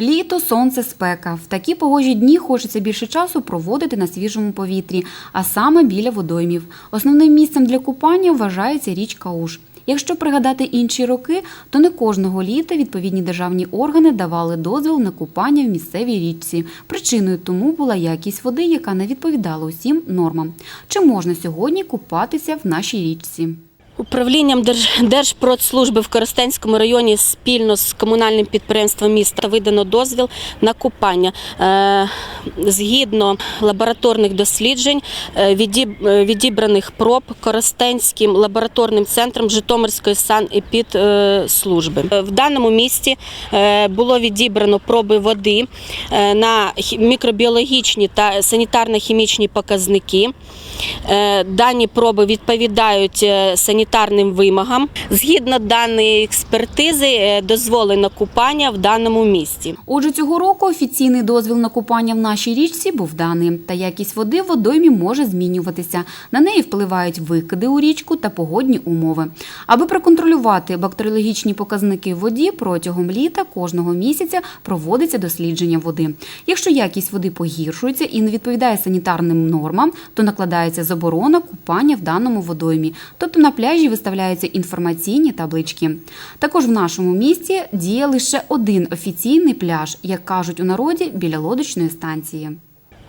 Літо, сонце, спека. В такі погожі дні хочеться більше часу проводити на свіжому повітрі, а саме біля водоймів. Основним місцем для купання вважається річка Уж. Якщо пригадати інші роки, то не кожного літа відповідні державні органи давали дозвіл на купання в місцевій річці. Причиною тому була якість води, яка не відповідала усім нормам. Чи можна сьогодні купатися в нашій річці? Управлінням Держпродслужби в Коростенському районі спільно з комунальним підприємством міста видано дозвіл на купання. Е, Згідно лабораторних досліджень, е, е, відібраних проб Коростенським лабораторним центром Житомирської санепідслужби. В даному місті е, було відібрано проби води на мікробіологічні та санітарно-хімічні показники. Дані проби відповідають е, санітарним вимогам. Згідно даної експертизи, е, дозволено купання в даному місці. Отже, цього року офіційний дозвіл на купання в нашій річці був даний, та якість води в водоймі може змінюватися. На неї впливають викиди у річку та погодні умови. Аби проконтролювати бактеріологічні показники в воді протягом літа кожного місяця проводиться дослідження води. Якщо якість води погіршується і не відповідає санітарним нормам, то накладається заборона купання в даному водоймі, тобто на пляжі виставляються інформаційні таблички. Також в нашому місті діє лише один офіційний пляж, як кажуть у народі, біля лодочної станції.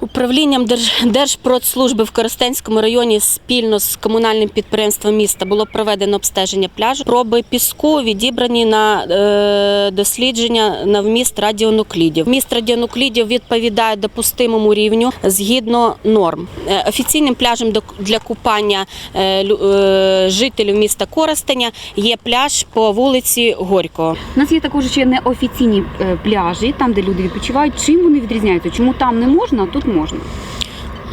Управлінням Держпродслужби в Коростенському районі спільно з комунальним підприємством міста було проведено обстеження пляжу. Проби піску відібрані на е, дослідження на вміст радіонуклідів. Вміст радіонуклідів відповідає допустимому рівню згідно норм. Е, офіційним пляжем для купання е, жителів міста Коростеня є пляж по вулиці Горького. У нас є також ще неофіційні пляжі, там де люди відпочивають. Чим вони відрізняються? Чому там не можна, а тут?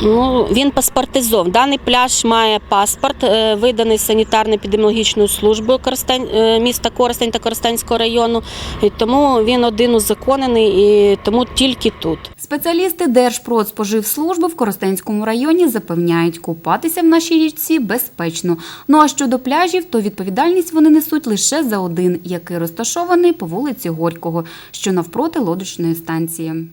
Ну, він паспортизов. Даний пляж має паспорт, е, виданий санітарно-епідеміологічною службою Коростень, е, міста Коростень та Коростенського району. І тому він один узаконений, і тому тільки тут. Спеціалісти Держпродспоживслужби в Коростенському районі запевняють, купатися в нашій річці безпечно. Ну а щодо пляжів, то відповідальність вони несуть лише за один, який розташований по вулиці Горького, що навпроти лодочної станції.